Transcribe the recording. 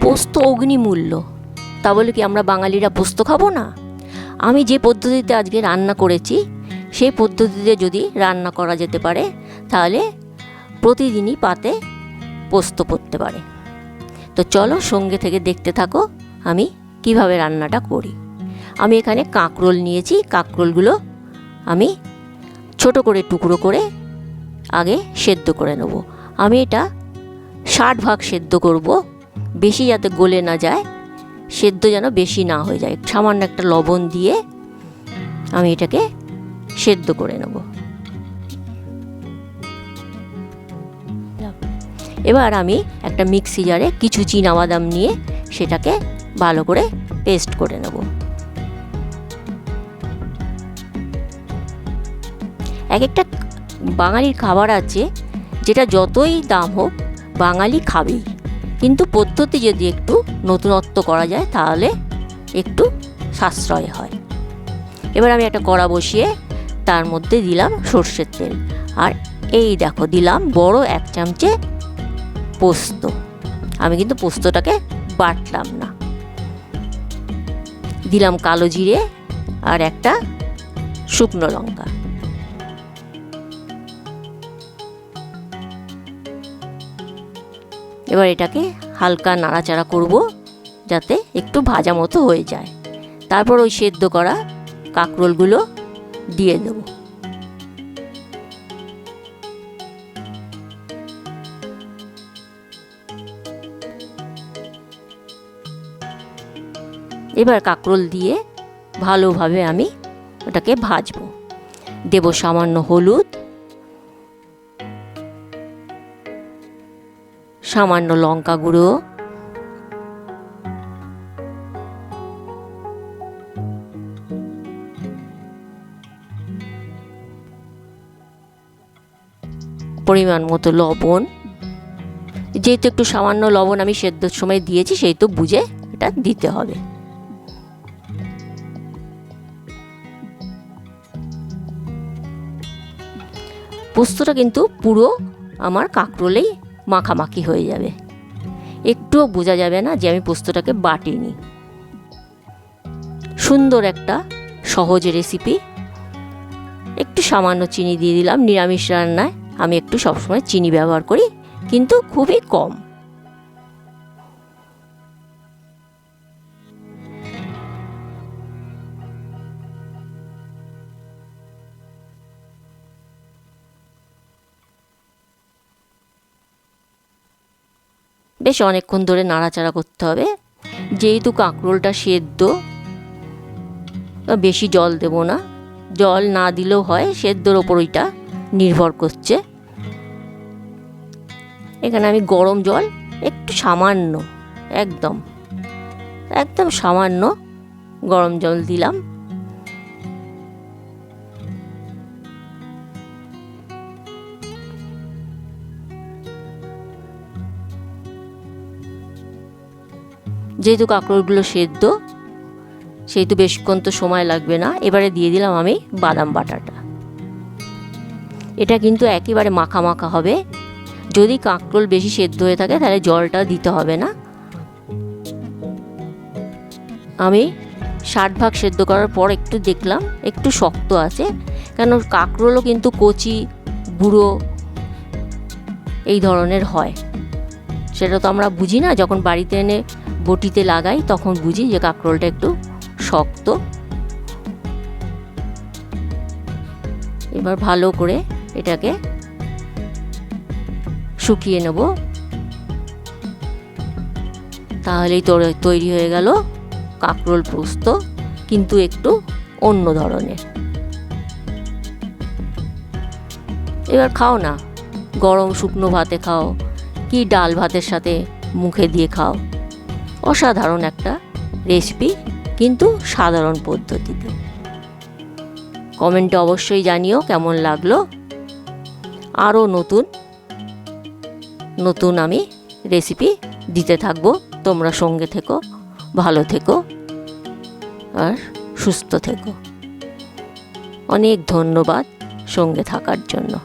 পোস্ত অগ্নিমূল্য। তা বলে কি আমরা বাঙালিরা পোস্ত খাব না? আমি যে পদ্ধতিতে আজকে রান্না করেছি, সেই পদ্ধতিতে যদি রান্না করা যেতে পারে, তাহলে প্রতিদিনই পাতে পোস্ত পড়তে পারে। তো চলো সঙ্গে থেকে দেখতে থাকো আমি কীভাবে রান্নাটা করি। আমি এখানে কাঁকরোল নিয়েছি, কাঁকরোলগুলো আমি ছোট করে টুকরো করে আগে সেদ্ধ করে নেব। আমি এটা ষাট ভাগ সেদ্ধ করব। বেশি যাতে গলে না যায়, সেদ্ধ যেন বেশি না হয়ে যায়। সামান্য একটা লবণ দিয়ে আমি এটাকে সেদ্ধ করে নেব। এবার আমি একটা মিক্সি জারে কিছু বাদাম নিয়ে সেটাকে ভালো করে পেস্ট করে নেব। এক একটা বাঙালির খাবার আছে, যেটা যতই দাম হোক বাঙালি খাবেই। কিন্তু পদ্ধতি যদি একটু নতুনত্ব করা যায়, তাহলে একটু সাশ্রয় হয়। এবার আমি একটা কড়া বসিয়ে তার মধ্যে দিলাম সর্ষের তেল। আর এই দেখো, দিলাম বড় এক চামচে পোস্ত। আমি কিন্তু পোস্তটাকে বাটলাম না। দিলাম কালো জিরে আর একটা শুকনো লঙ্কা। এবার এটাকে হালকা নাড়াচাড়া করব যাতে একটু ভাজা মতো হয়ে যায়। তারপর ওই সেদ্ধ করা কাঁকরোলগুলো দিয়ে দেব। এবার কাঁকরোল দিয়ে ভালোভাবে আমি ওটাকে ভাজবো। দেব সামান্য হলুদ সামান্য লঙ্কা গুঁড়ো। পরিমাণ মতো লবণ। যেহেতু একটু সামান্য লবণ আমি সেদ্ধর সময় দিয়েছি, সেই তো বুঝে এটা দিতে হবে। পোস্তটা কিন্তু পুরো আমার কাঁকরোলেই মাখামাখি হয়ে যাবে। একটুও বোঝা যাবে না যে আমি পোস্তটাকে বাটিনি। সুন্দর একটা সহজ রেসিপি একটু সামান্য চিনি দিয়ে দিলাম, নিরামিষ রান্নায়। আমি একটু সবসময় চিনি ব্যবহার করি, কিন্তু খুবই কম। বেশ অনেকক্ষণ ধরে নাড়াচাড়া করতে হবে। যেহেতু কাঁকরোলটা সেদ্ধ বেশি জল দেব না। জল না দিলেও হয়, সেদ্ধর ওপর ওইটা নির্ভর করছে। এখানে আমি গরম জল, একটু সামান্য, একদম একদম সামান্য গরম জল দিলাম। যেহেতু কাঁকরোলগুলো সেদ্ধ, সেহেতু বেশিক্ষণ তো সময় লাগবে না, এবারে দিয়ে দিলাম আমি বাদাম বাটাটা। এটা কিন্তু একেবারে মাখা মাখা হবে। যদি কাঁকরোল বেশি সেদ্ধ হয়ে থাকে, তাহলে জলটা দিতে হবে না। আমি ষাট ভাগ সেদ্ধ করার পর একটু দেখলাম, একটু শক্ত আছে, কেন কাঁকরোলও কিন্তু কচি বুড়ো এই ধরনের হয়। সেটা তো আমরা বুঝি না, যখন বাড়িতে এনে বটিতে লাগাই, তখন বুঝি যে কাঁকরোলটা একটু শক্ত। এবার ভালো করে এটাকে শুকিয়ে নেব। তাহলেই তৈরি হয়ে গেল কাঁকরোল পোস্ত, কিন্তু একটু অন্য ধরনের। এবার খাও না, গরম শুকনো ভাতে খাও, কি ডাল ভাতের সাথে মুখে দিয়ে খাও। অসাধারণ একটা রেসিপি কিন্তু সাধারণ পদ্ধতিতে। কমেন্টে অবশ্যই জানিও কেমন লাগল। আরও নতুন নতুন আমি রেসিপি দিতে থাকব। তোমরা সঙ্গে থেকো, ভালো থেকো, আর সুস্থ থেকো। অনেক ধন্যবাদ সঙ্গে থাকার জন্য।